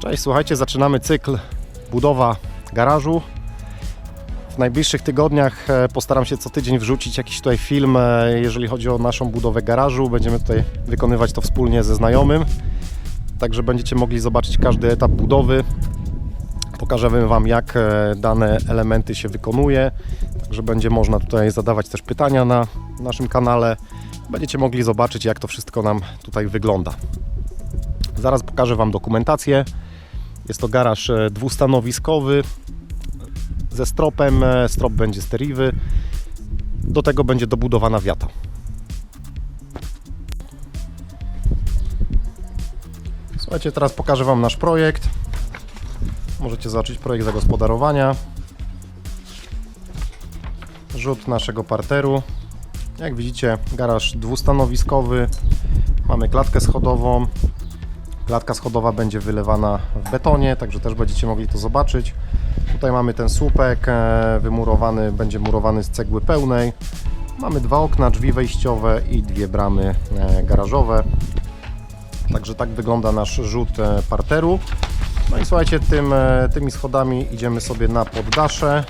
Cześć, słuchajcie, zaczynamy cykl budowa garażu. W najbliższych tygodniach e, postaram się co tydzień wrzucić jakiś tutaj film, e, jeżeli chodzi o naszą budowę garażu. Będziemy tutaj wykonywać to wspólnie ze znajomym, także będziecie mogli zobaczyć każdy etap budowy. Pokażemy Wam, jak e, dane elementy się wykonuje, także będzie można tutaj zadawać też pytania na naszym kanale. Będziecie mogli zobaczyć, jak to wszystko nam tutaj wygląda. Zaraz pokażę Wam dokumentację. Jest to garaż e, dwustanowiskowy ze stropem. e, Strop będzie steriwy. Do tego będzie dobudowana wiata. Słuchajcie, teraz pokażę Wam nasz projekt. Możecie zobaczyć projekt zagospodarowania. Rzut naszego parteru. Jak widzicie, garaż dwustanowiskowy. Mamy klatkę schodową, Klatka schodowa będzie wylewana w betonie, także też będziecie mogli to zobaczyć. Tutaj mamy ten słupek e, wymurowany, będzie murowany z cegły pełnej. Mamy dwa okna, drzwi wejściowe i dwie bramy e, garażowe. Także tak wygląda nasz rzut e, parteru. No i słuchajcie, tym, tymi schodami idziemy sobie na poddasze.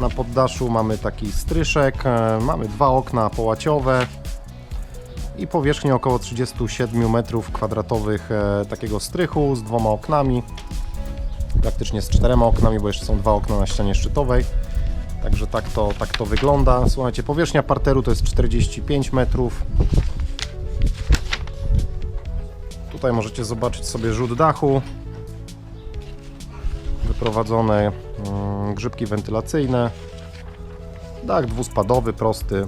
Na poddaszu mamy taki stryszek, mamy dwa okna połaciowe, i powierzchnię około 37 m2 e, takiego strychu z dwoma oknami. Praktycznie z czterema oknami, bo jeszcze są dwa okna na ścianie szczytowej. Także tak to, tak to wygląda. Słuchajcie, powierzchnia parteru to jest 45 metrów. Tutaj możecie zobaczyć sobie rzut dachu. Wyprowadzone mm, grzybki wentylacyjne. Dach dwuspadowy, prosty.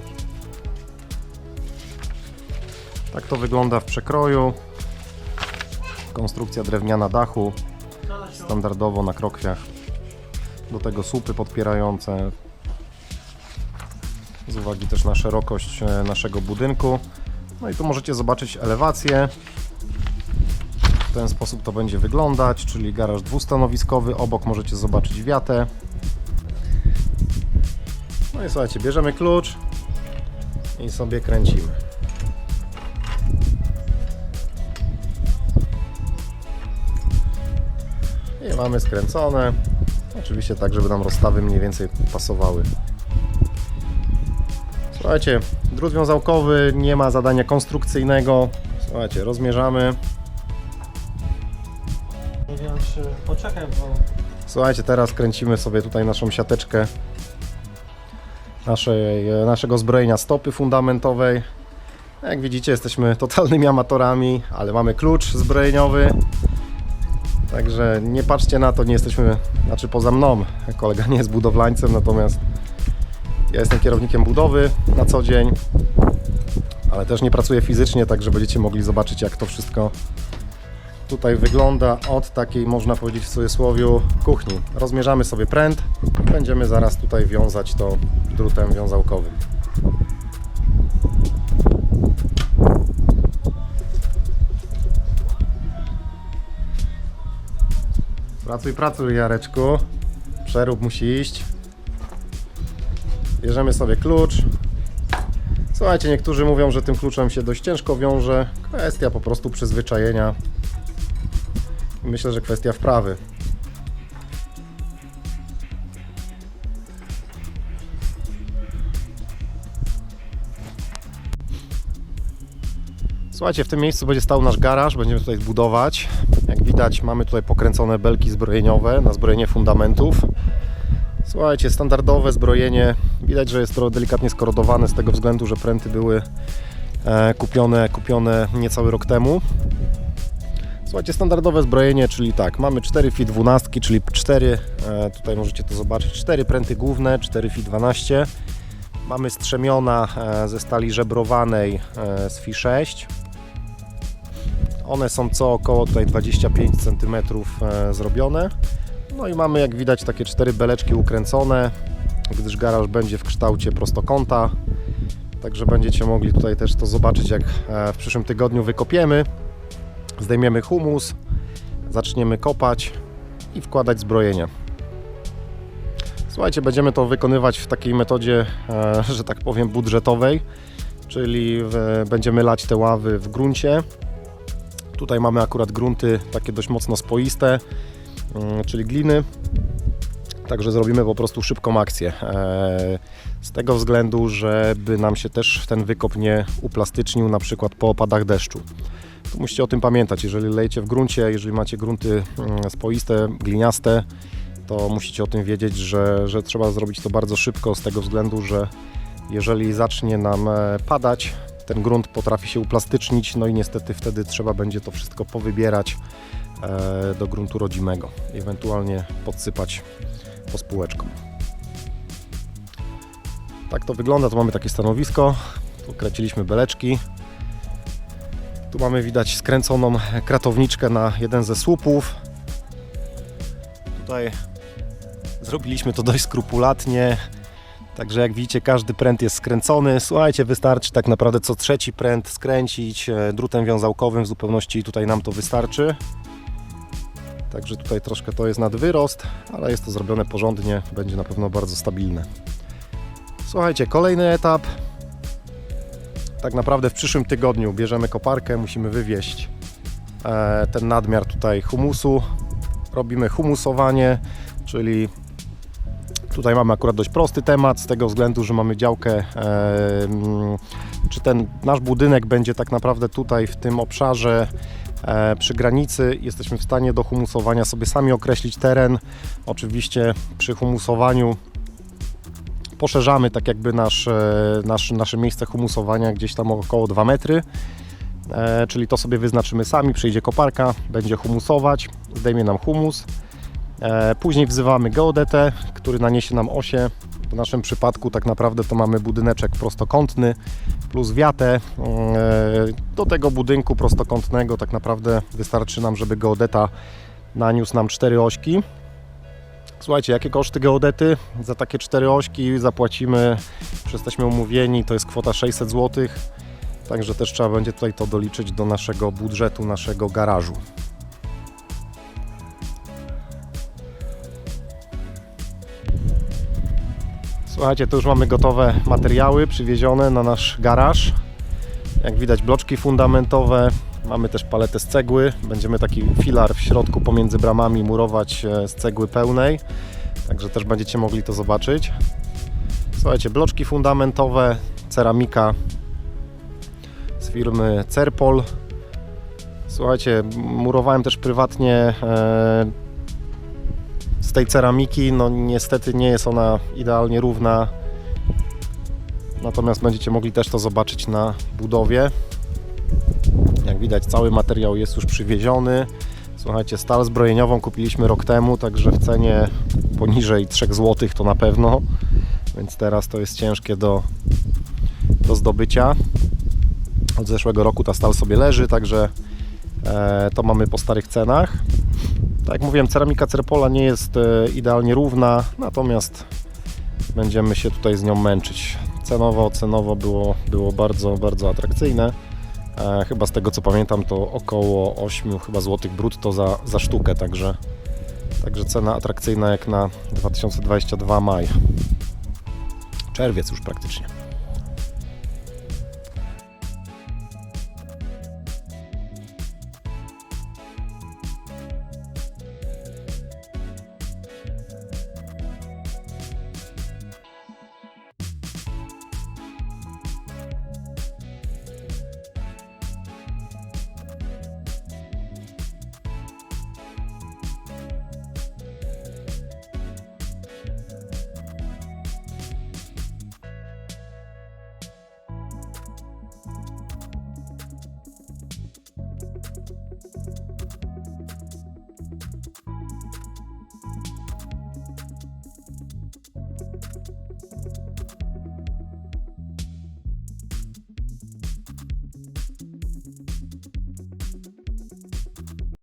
Tak to wygląda w przekroju. Konstrukcja drewniana dachu, standardowo na krokwiach. Do tego słupy podpierające. Z uwagi też na szerokość e, naszego budynku. No i tu możecie zobaczyć elewację. W ten sposób to będzie wyglądać, czyli garaż dwustanowiskowy. Obok możecie zobaczyć wiatę. No i słuchajcie, bierzemy klucz i sobie kręcimy. Mamy skręcone. Oczywiście tak, żeby nam rozstawy mniej więcej pasowały. Słuchajcie, drut wiązałkowy, nie ma zadania konstrukcyjnego. Słuchajcie, rozmierzamy. Mówiąc, y, poczekaj, bo Słuchajcie, teraz kręcimy sobie tutaj naszą siateczkę naszej, naszego zbrojenia stopy fundamentowej. Jak widzicie, jesteśmy totalnymi amatorami, ale mamy klucz zbrojeniowy. Także nie patrzcie na to, nie jesteśmy, znaczy poza mną, kolega nie jest budowlańcem, natomiast ja jestem kierownikiem budowy na co dzień, ale też nie pracuję fizycznie, także będziecie mogli zobaczyć jak to wszystko tutaj wygląda od takiej, można powiedzieć w cudzysłowie, kuchni. Rozmierzamy sobie pręt, będziemy zaraz tutaj wiązać to drutem wiązałkowym. Pracuj, pracuj Jareczku. Przerób musi iść. Bierzemy sobie klucz. Słuchajcie, niektórzy mówią, że tym kluczem się dość ciężko wiąże. Kwestia po prostu przyzwyczajenia. Myślę, że kwestia wprawy. Słuchajcie, w tym miejscu będzie stał nasz garaż, będziemy tutaj budować. Jak widać, mamy tutaj pokręcone belki zbrojeniowe na zbrojenie fundamentów. Słuchajcie, standardowe zbrojenie. Widać, że jest to delikatnie skorodowane z tego względu, że pręty były e, kupione, kupione niecały rok temu. Słuchajcie, standardowe zbrojenie, czyli tak, mamy 4 FI 12, czyli 4, e, tutaj możecie to zobaczyć, 4 pręty główne, 4 FI 12. Mamy strzemiona e, ze stali żebrowanej z FI 6. One są co około tutaj 25 cm e, zrobione. No i mamy jak widać takie cztery beleczki ukręcone, gdyż garaż będzie w kształcie prostokąta. Także będziecie mogli tutaj też to zobaczyć jak e, w przyszłym tygodniu wykopiemy zdejmiemy humus, zaczniemy kopać i wkładać zbrojenie. Słuchajcie, będziemy to wykonywać w takiej metodzie, e, że tak powiem, budżetowej, czyli będziemy lać te ławy w gruncie. Tutaj mamy akurat grunty takie dość mocno spoiste, mm, czyli gliny. Także zrobimy po prostu szybką akcję. E, Z tego względu, żeby nam się też ten wykop nie uplastycznił, na przykład po opadach deszczu. Tu musicie o tym pamiętać. Jeżeli lejecie w gruncie, jeżeli macie grunty mm, spoiste, gliniaste, to musicie o tym wiedzieć, że, że trzeba zrobić to bardzo szybko, z tego względu, że jeżeli zacznie nam e, padać, ten grunt potrafi się uplastycznić, no i niestety wtedy trzeba będzie to wszystko powybierać e, do gruntu rodzimego, ewentualnie podsypać pospółeczką. Tak to wygląda, tu mamy takie stanowisko, tu kręciliśmy beleczki. Tu mamy widać skręconą kratowniczkę na jeden ze słupów. Tutaj zrobiliśmy to dość skrupulatnie, Także jak widzicie, każdy pręt jest skręcony. Słuchajcie, wystarczy tak naprawdę co trzeci pręt skręcić e, drutem wiązałkowym. W zupełności tutaj nam to wystarczy. Także tutaj troszkę to jest nad wyrost, ale jest to zrobione porządnie. Będzie na pewno bardzo stabilne. Słuchajcie, kolejny etap. Tak naprawdę w przyszłym tygodniu bierzemy koparkę, musimy wywieźć e, ten nadmiar tutaj humusu. Robimy humusowanie, czyli Tutaj mamy akurat dość prosty temat, z tego względu, że mamy działkę. e, mm, Czy ten nasz budynek będzie tak naprawdę tutaj w tym obszarze e, przy granicy? Jesteśmy w stanie do humusowania sobie sami określić teren. Oczywiście przy humusowaniu poszerzamy tak jakby nasz, e, nasz, nasze miejsce humusowania gdzieś tam około 2 metry. Czyli to sobie wyznaczymy sami, przyjdzie koparka, będzie humusować, zdejmie nam humus. E, Później wzywamy geodetę, który naniesie nam osie. W naszym przypadku tak naprawdę to mamy budyneczek prostokątny plus wiatę. E, Do tego budynku prostokątnego tak naprawdę wystarczy nam, żeby geodeta naniósł nam cztery ośki. Słuchajcie, jakie koszty geodety? Za takie cztery ośki zapłacimy, już jesteśmy umówieni, to jest kwota 600 zł. Także też trzeba będzie tutaj to doliczyć do naszego budżetu, naszego garażu. Słuchajcie, tu już mamy gotowe materiały przywiezione na nasz garaż. Jak widać bloczki fundamentowe, mamy też paletę z cegły. Będziemy taki filar w środku pomiędzy bramami murować e, z cegły pełnej. Także też będziecie mogli to zobaczyć. Słuchajcie, bloczki fundamentowe, ceramika z firmy Cerpol. Słuchajcie, murowałem też prywatnie e, z tej ceramiki. No niestety nie jest ona idealnie równa. Natomiast będziecie mogli też to zobaczyć na budowie. Jak widać cały materiał jest już przywieziony. Słuchajcie, stal zbrojeniową kupiliśmy rok temu, także w cenie poniżej 3 zł to na pewno. Więc teraz to jest ciężkie do, do zdobycia. Od zeszłego roku ta stal sobie leży, także e, to mamy po starych cenach. Tak jak mówiłem, ceramika Cerpola nie jest e, idealnie równa, natomiast będziemy się tutaj z nią męczyć. Cenowo, cenowo było, było bardzo, bardzo atrakcyjne. E, chyba z tego co pamiętam to około 8 chyba złotych brutto za, za sztukę, także, także cena atrakcyjna jak na 2022 maj. Czerwiec już praktycznie.